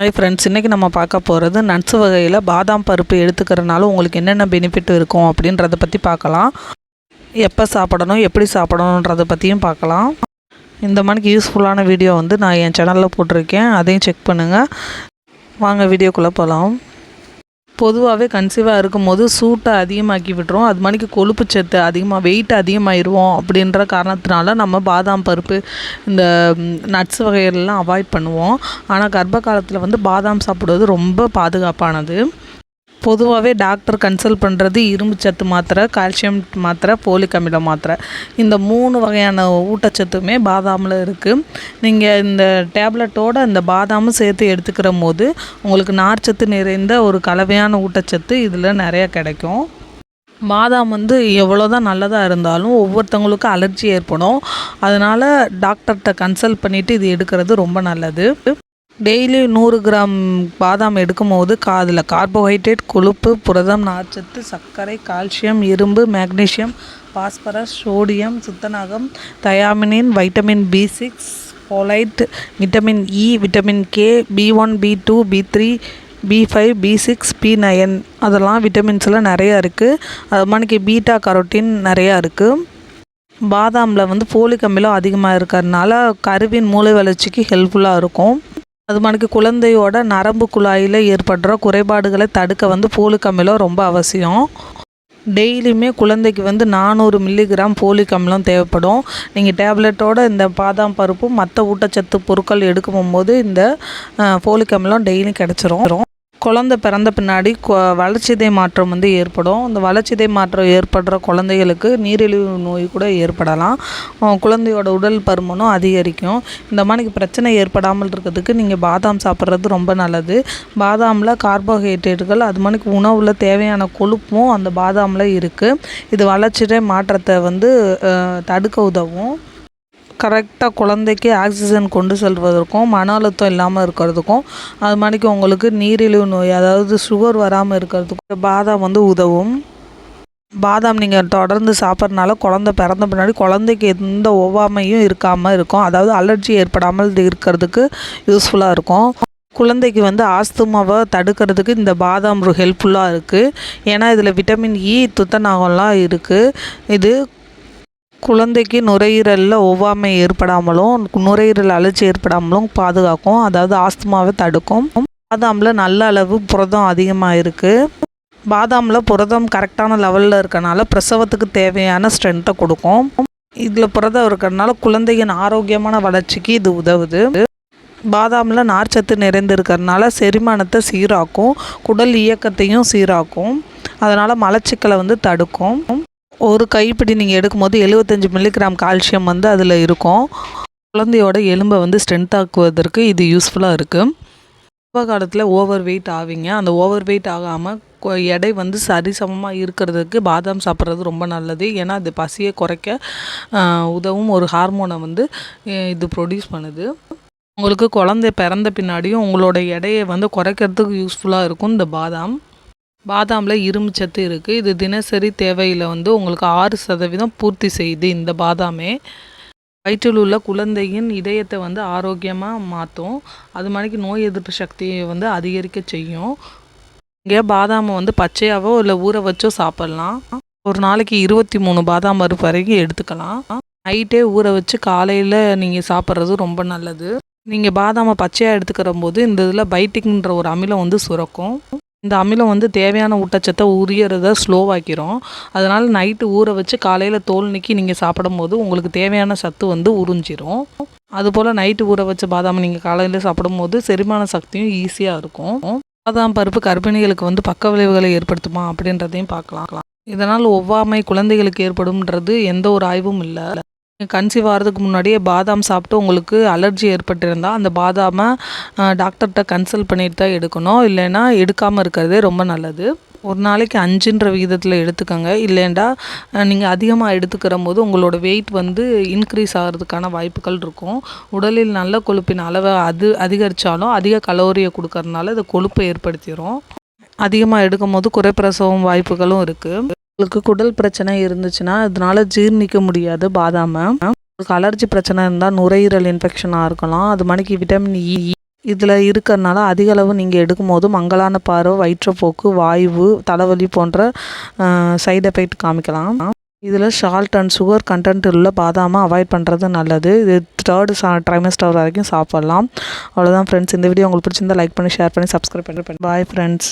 Hi friends இன்றைக்கி நம்ம பார்க்க போகிறது நட்ஸ் வகையில் பாதாம் பருப்பு எடுத்துக்கிறனால உங்களுக்கு என்னென்ன பெனிஃபிட் இருக்கும் அப்படின்றத பற்றி பார்க்கலாம். எப்போ சாப்பிடணும் எப்படி சாப்பிடணுன்றத பற்றியும் பார்க்கலாம். இந்த மாதிரி யூஸ்ஃபுல்லான வீடியோ வந்து நான் என் சேனலில் போட்டிருக்கேன். அதையும் செக் பண்ணுங்கள் வாங்க வீடியோக்குள்ளே போகலாம் பொதுவாகவே கன்சீவாக இருக்கும்போது சூட்டை அதிகமாக்கி விட்டுரும். அது மணிக்கு கொழுப்பு சத்து அதிகமாக வெயிட் அதிகமாகிடுவோம் அப்படின்ற காரணத்தினால நம்ம பாதாம் பருப்பு இந்த நட்ஸ் வகைகள்லாம் அவாய்ட் பண்ணுவோம். ஆனால் கர்ப்ப காலத்தில் வந்து பாதாம் சாப்பிடுவது ரொம்ப பாதுகாப்பானது. பொதுவாகவே டாக்டர் கன்சல்ட் பண்ணுறது இரும்பு சத்து மாத்திரை கால்சியம் மாத்திரை போலிக் அமிலம் மாத்திரை. இந்த மூணு வகையான ஊட்டச்சத்துமே பாதாமில் இருக்குது நீங்கள் இந்த டேப்லெட்டோட இந்த பாதாமும் சேர்த்து எடுத்துக்கிற போது உங்களுக்கு நார்ச்சத்து நிறைந்த ஒரு கலவையான ஊட்டச்சத்து இதில் நிறைய கிடைக்கும். பாதாம் வந்து எவ்வளோ தான் நல்லதாக இருந்தாலும் ஒவ்வொருத்தவங்களுக்கும் அலர்ஜி ஏற்படும். அதனால் டாக்டர்கிட்ட கன்சல்ட் பண்ணிவிட்டு இது எடுக்கிறது ரொம்ப நல்லது. டெய்லி நூறு கிராம் பாதாம் எடுக்கும்போது காதில் கார்போஹைட்ரேட் கொழுப்பு புரதம் நார்ச்சத்து சர்க்கரை கால்சியம் இரும்பு மேக்னீசியம் பாஸ்பரஸ் சோடியம் சுத்தநாகம் தயாமினின் vitamin B six folate vitamin E vitamin K B one B two B three B five B six B nine அதெல்லாம் விட்டமின்ஸ்லாம் நிறையா இருக்குது அது மாதிரி பீட்டா கரோட்டின் நிறையா இருக்குது பாதாமில் வந்து ஃபோலிக் அமிலம் அதிகமாக இருக்கிறதுனால கருவின் மூளை வளர்ச்சிக்கு ஹெல்ப்ஃபுல்லாக இருக்கும். அது மாதிரி குழந்தையோட நரம்பு குழாயில் ஏற்படுற குறைபாடுகளை தடுக்க வந்து போலிக் அமிலம் ரொம்ப அவசியம். டெய்லியுமே குழந்தைக்கு வந்து நானூறு மில்லிகிராம் போலிக் அமிலம் தேவைப்படும். நீங்கள் டேப்லெட்டோட இந்த பாதாம் பருப்பும் மற்ற ஊட்டச்சத்து பொருட்கள் எடுக்கும் போது இந்த போலிக் அமிலம் டெய்லியும் கிடச்சிரும். குழந்தை பிறந்த பின்னாடி வளர்ச்சிதை மாற்றம் வந்து ஏற்படும். இந்த வளர்ச்சிதை மாற்றம் ஏற்படுற குழந்தைகளுக்கு நீரிழிவு நோய் கூட ஏற்படலாம். குழந்தையோட உடல் பருமனும் அதிகரிக்கும். இந்த மாதிரி பிரச்சனை ஏற்படாமல் இருக்கிறதுக்கு நீங்கள் பாதாம் சாப்பிட்றது ரொம்ப நல்லது. பாதாமில் கார்போஹைட்ரேட்டுகள் அது மாதிரி உணவில் தேவையான கொழுப்பும் அந்த பாதாமில் இருக்குது இது வளர்ச்சிதை மாற்றத்தை வந்து தடுக்க உதவும். கரெக்டாக குழந்தைக்கு ஆக்சிஜன் கொண்டு செல்வதற்கும் மன அழுத்தம் இல்லாமல் இருக்கிறதுக்கும் அது மாதிரிக்கு உங்களுக்கு நீரிழிவு நோய் அதாவது சுகர் வராமல் இருக்கிறதுக்கும் பாதாம் வந்து உதவும். பாதாம் நீங்கள் தொடர்ந்து சாப்பிட்றனால குழந்த பிறந்த பின்னாடி குழந்தைக்கு எந்த ஒவ்வாமையும் இருக்காமல் இருக்கும். அதாவது அலர்ஜி ஏற்படாமல் இருக்கிறதுக்கு யூஸ்ஃபுல்லாக இருக்கும். குழந்தைக்கு வந்து ஆஸ்துமாவை தடுக்கிறதுக்கு இந்த பாதாம் ஹெல்ப்ஃபுல்லாக இருக்குது ஏன்னா இதில் விட்டமின் இ துத்தநாகம்லாம் இருக்குது இது குழந்தைக்கு நுரையீரலில் ஒவ்வாமை ஏற்படாமலும் நுரையீரல் அழற்சி ஏற்படாமலும் பாதுகாக்கும். அதாவது ஆஸ்துமாவை தடுக்கும். பாதாமில் நல்ல அளவு புரதம் அதிகமாக இருக்குது பாதாமில் புரதம் கரெக்டான லெவலில் இருக்கனால பிரசவத்துக்கு தேவையான ஸ்ட்ரென்த்தை கொடுக்கும். இதில் புரதம் இருக்கிறதுனால குழந்தையின் ஆரோக்கியமான வளர்ச்சிக்கு இது உதவுது. பாதாமில் நார்ச்சத்து நிறைந்திருக்கிறதுனால செரிமானத்தை சீராக்கும். குடல் இயக்கத்தையும் சீராக்கும். அதனால் மலச்சிக்கலை வந்து தடுக்கும். ஒரு கைப்பிடி நீங்கள் எடுக்கும்போது எழுபத்தஞ்சி மில்லிகிராம் கால்சியம் வந்து அதில் இருக்கும். குழந்தையோட எலும்பை வந்து ஸ்ட்ரென்த் ஆக்குவதற்கு இது யூஸ்ஃபுல்லாக இருக்குது ரொம்ப காலத்தில் ஓவர் வெயிட் ஆவீங்க. அந்த ஓவர் வெயிட் ஆகாமல் எடை வந்து சரிசமமாக இருக்கிறதுக்கு பாதாம் சாப்பிட்றது ரொம்ப நல்லது. ஏன்னா அது பசியை குறைக்க உதவும் ஒரு ஹார்மோனை வந்து இது ப்ரொடியூஸ் பண்ணுது. உங்களுக்கு குழந்தை பிறந்த பின்னாடியும் உங்களோட எடையை வந்து குறைக்கிறதுக்கு யூஸ்ஃபுல்லாக இருக்கும் இந்த பாதாம். பாதாமில் இரும்பு சத்து இருக்குது இது தினசரி தேவையில் வந்து உங்களுக்கு ஆறு சதவீதம் பூர்த்தி செய்யுது இந்த பாதாமே. வயிற்றில் உள்ள குழந்தையின் இதயத்தை வந்து ஆரோக்கியமாக மாற்றும் அது மாதிரிக்கு நோய் எதிர்ப்பு சக்தியை வந்து அதிகரிக்க செய்யும். இங்கே பாதாமை வந்து பச்சையாவோ இல்லை ஊற வச்சோ சாப்பிட்லாம். ஒரு நாளைக்கு இருபத்தி மூணு பாதாம் பருப்பு வரைக்கும் எடுத்துக்கலாம். நைட்டே ஊற வச்சு காலையில் நீங்கள் சாப்பிட்றது ரொம்ப நல்லது. நீங்கள் பாதாமை பச்சையாக எடுத்துக்கிற போது இந்த இதில் பைட்டிக்ன்ற ஒரு அமிலம் வந்து சுரக்கும். இந்த அமிலம் வந்து தேவையான ஊட்டச்சத்தை உரியறத ஸ்லோவாக்கிறோம். அதனால் நைட்டு ஊற வச்சு காலையில் தோல் நீக்கி நீங்கள் சாப்பிடும்போது உங்களுக்கு தேவையான சத்து வந்து உறிஞ்சிரும். அதுபோல் நைட்டு ஊற வச்ச பாதாம் நீங்கள் காலையில் சாப்பிடும்போது செரிமான சக்தியும் ஈஸியாக இருக்கும். பாதாம் பருப்பு கர்ப்பிணிகளுக்கு வந்து பக்க விளைவுகளை ஏற்படுத்துமா அப்படின்றதையும் பார்க்கலாம். இதனால் ஒவ்வாமை குழந்தைகளுக்கு ஏற்படும்ன்றது எந்த ஒரு ஆய்வும் இல்லை. கன்சீவ் ஆகிறதுக்கு முன்னாடியே பாதாம் சாப்பிட்டு உங்களுக்கு அலர்ஜி ஏற்பட்டிருந்தால் அந்த பாதாமை டாக்டர்கிட்ட கன்சல்ட் பண்ணிட்டு தான் எடுக்கணும். இல்லைன்னா எடுக்காமல் இருக்கிறதே ரொம்ப நல்லது. ஒரு நாளைக்கு அஞ்சுன்ற விகிதத்தில் எடுத்துக்கோங்க. இல்லைண்டா நீங்கள் அதிகமாக எடுத்துக்கிற போது உங்களோட வெயிட் வந்து இன்க்ரீஸ் ஆகிறதுக்கான வாய்ப்புகள் இருக்கும். உடலில் நல்ல கொழுப்பின் அளவை அது அதிகரித்தாலும் அதிக கலோரியை கொடுக்கறதுனால இது கொழுப்பை ஏற்படுத்திடும் அதிகமாக எடுக்கும் போது குறைப்பிரசவம் வாய்ப்புகளும் இருக்குது உங்களுக்கு குடல் பிரச்சனை இருந்துச்சுன்னா இதனால ஜீர்ணிக்க முடியாது பாதாமை. உங்களுக்கு அலர்ஜி பிரச்சனை இருந்தால் நுரையீரல் இன்ஃபெக்ஷனாக இருக்கலாம். அது மாதிரிக்கு விட்டமின் இ e, e. இதில் இருக்கிறனால அதிக அளவு நீங்கள் எடுக்கும்போது மங்கலான பார்வை வயிற்றுப்போக்கு வாய்வு தலைவலி போன்ற சைடு எஃபெக்ட் காமிக்கலாம். இதில் சால்ட் அண்ட் சுகர் கண்டென்ட் உள்ள பாதாமை அவாய்ட் பண்ணுறது நல்லது. இது தேர்டு சா ட்ரைமஸ்டர் வரைக்கும் சாப்பிட்லாம். அவ்வளோதான் ஃப்ரெண்ட்ஸ் இந்த வீடியோ உங்களுக்கு பிடிச்சிருந்தா லைக் பண்ணி ஷேர் பண்ணி சப்ஸ்கிரைப் பண்ணி பாய் ஃப்ரெண்ட்ஸ்